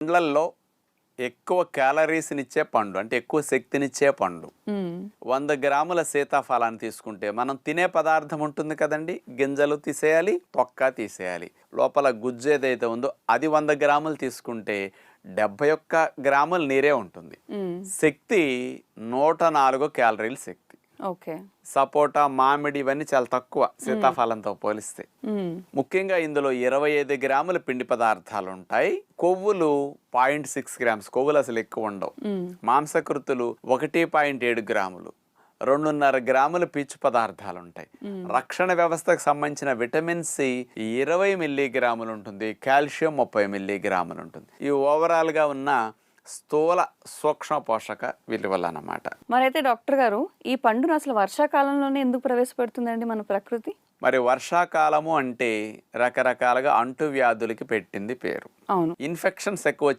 పండ్లల్లో ఎక్కువ క్యాలరీస్ని ఇచ్చే పండు అంటే ఎక్కువ శక్తినిచ్చే పండు. వంద గ్రాముల సీతాఫలాన్ని తీసుకుంటే మనం తినే పదార్థం ఉంటుంది కదండి? గింజలు తీసేయాలి తొక్క తీసేయాలి. లోపల గుజ్జు ఏదైతే ఉందో అది వంద గ్రాములు తీసుకుంటే డెబ్బై ఒక్క గ్రాముల నీరే ఉంటుంది. శక్తి నూట నాలుగు క్యాలరీల శక్తి. ఓకే. సపోటా మామిడి ఇవన్నీ చాలా తక్కువ సీతాఫలంతో పోలిస్తే. ముఖ్యంగా ఇందులో ఇరవై ఐదు గ్రాముల పిండి పదార్థాలు ఉంటాయి కొవ్వులు పాయింట్ సిక్స్ గ్రామ్స్ కొవ్వులు అసలు ఎక్కువ ఉండవు. మాంసకృతులు ఒకటి పాయింట్ ఏడు గ్రాములు రెండున్నర గ్రాముల పీచు పదార్థాలు ఉంటాయి రక్షణ వ్యవస్థకు సంబంధించిన విటమిన్ సి ఇరవై మిల్లీగ్రాములు ఉంటుంది కాల్షియం ముప్పై మిల్లీగ్రాములు ఉంటుంది ఈ ఓవరాల్గా ఉన్న స్థూల సూక్ష్మ పోషక విలువలు అన్నమాట మరైతే డాక్టర్ గారు ఈ పండును అసలు వర్షాకాలంలోనే ఎందుకు ప్రవేశపెడుతుందండి మన ప్రకృతి? మరి వర్షాకాలము అంటే రకరకాలుగా అంటువ్యాధులకి పెట్టింది పేరు. అవును. ఇన్ఫెక్షన్స్ ఎక్కువ